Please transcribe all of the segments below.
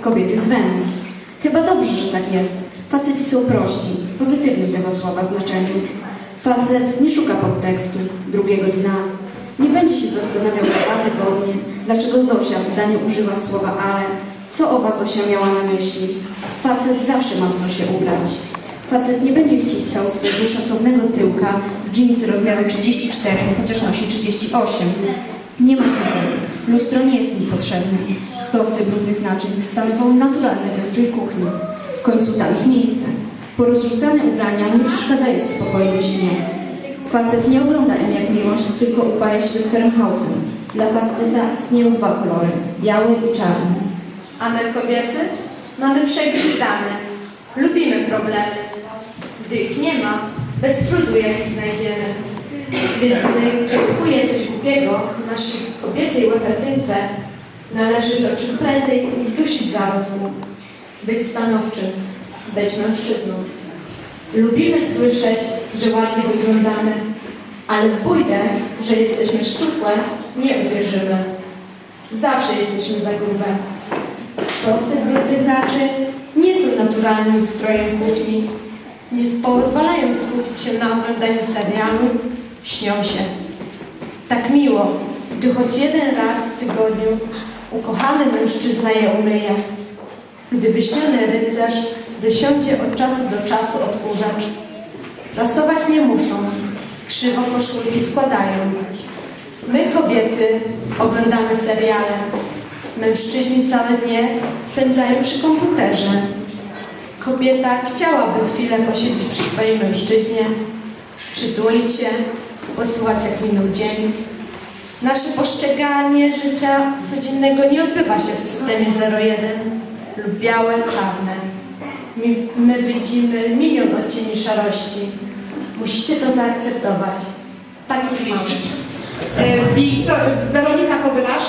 kobiety z Wenus. Chyba dobrze, że tak jest. Faceci są prości, w pozytywnym tego słowa znaczeniu. Facet nie szuka podtekstów, drugiego dna. Nie będzie się zastanawiał dwa tygodnie, dlaczego Zosia w zdaniu używa słowa ale, co owa Zosia miała na myśli. Facet zawsze ma w co się ubrać. Facet nie będzie wciskał swojego szacownego tyłka w dżinsy rozmiaru 34, chociaż nosi 38. Nie ma cudzej. Lustro nie jest mi potrzebne. Stosy brudnych naczyń stanowią naturalny wystrój kuchni. W końcu tam ich miejsce. Porozrzucane ubrania nie przeszkadzają w spokojnym śnie. Facet nie ogląda M jak miłość, tylko upaja się doktorem Hausem. Dla faceta istnieją dwa kolory, biały i czarny. A my kobiety mamy przegryzane. Lubimy problemy. Gdy ich nie ma, bez trudu je znajdziemy. Więc gdy kiełkuje coś głupiego w naszej kobiecej łepetynce, należy to czym prędzej zdusić zarodku. Być stanowczym, być mężczyzną. Lubimy słyszeć, że ładnie wyglądamy, ale w bójdę, że jesteśmy szczupłe, nie uwierzymy. Zawsze jesteśmy za grube. Brudnych naczyń nie są naturalnym ustrojem kuchni. Nie pozwalają skupić się na oglądaniu serialu, śnią się. Tak miło, gdy choć jeden raz w tygodniu ukochany mężczyzna je umyje. Gdy wyśniony rycerz dosiądzie od czasu do czasu odkurzacz. Rasować nie muszą, krzywo koszulki składają. My kobiety oglądamy seriale. Mężczyźni całe dnie spędzają przy komputerze. Kobieta chciałaby chwilę posiedzieć przy swoim mężczyźnie, przytulić się, posłuchać jak minął dzień. Nasze postrzeganie życia codziennego nie odbywa się w systemie 01 lub białe, czarne. My, my widzimy milion odcieni szarości. Musicie to zaakceptować. Tak już mamy. E, Wiktor, Weronika Kobylarz,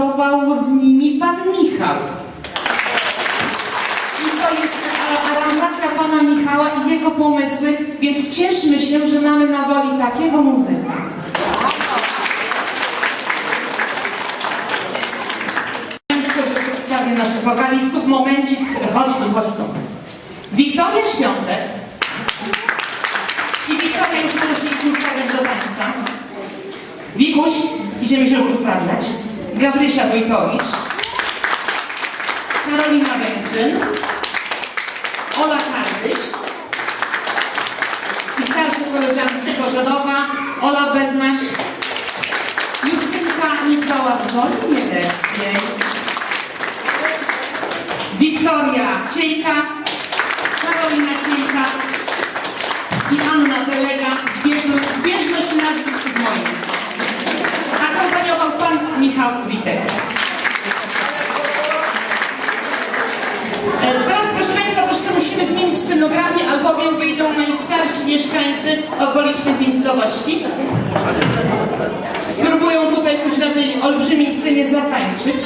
z nimi pan Michał. I to jest a- aranżacja pana Michała i jego pomysły, więc cieszmy się, że mamy na woli takiego muzyka. Państwo, że przedstawię naszych wokalistów. Momencik, chodź tu, chodź tu. Wiktoria Świątek. I Wiktoria już możesz mi ustawiać do tańca. Wikuś, idziemy się już ustawiać. Gabrysia Wojtowicz. Karolina Węgrzyn. Ola Kardyś. I starsze koleżanki Korzelowa, Ola Bednaś, Justynka Nikoła z Woli Mieleckiej. Wiktoria Ciejka, Karolina Ciejka i Anna Michał Witek. E, Teraz, proszę Państwa, troszkę musimy zmienić scenografię, albowiem wyjdą najstarsi mieszkańcy okolicznych miejscowości. Spróbują tutaj coś na tej olbrzymiej scenie zatańczyć.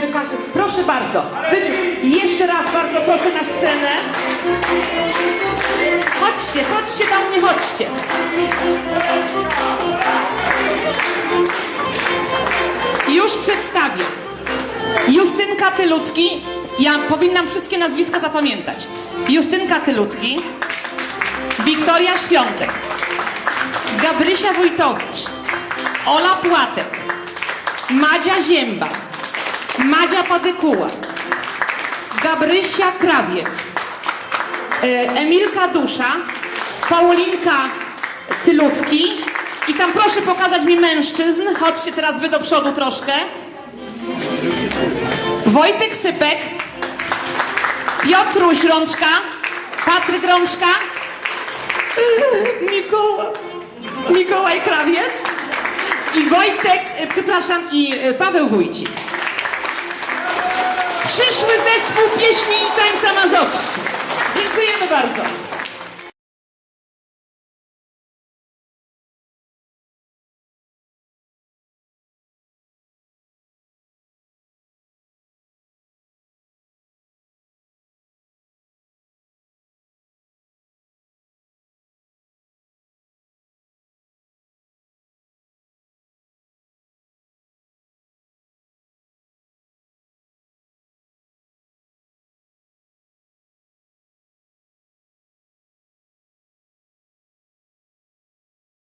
Że każdy... Proszę bardzo. Wy... Jeszcze raz bardzo proszę na scenę. Chodźcie, chodźcie do mnie, chodźcie. Już przedstawię. Justynka Tylutki. Ja powinnam wszystkie nazwiska zapamiętać. Justynka Tylutki. Wiktoria Świątek. Gabrysia Wójtowicz. Ola Płatek, Madzia Zięba, Madzia Padykuła, Gabrysia Krawiec, e, Emilka Dusza, Paulinka Tylutki i tam proszę pokazać mi mężczyzn, chodźcie teraz wy do przodu troszkę. Wojtek Sypek, Piotruś Rączka, Patryk Rączka, Mikołaj, Mikołaj Krawiec i Wojtek, e, przepraszam, i e, Paweł Wójcik. Przyszły zespół pieśni i tańca Mazowsi. Dziękujemy bardzo.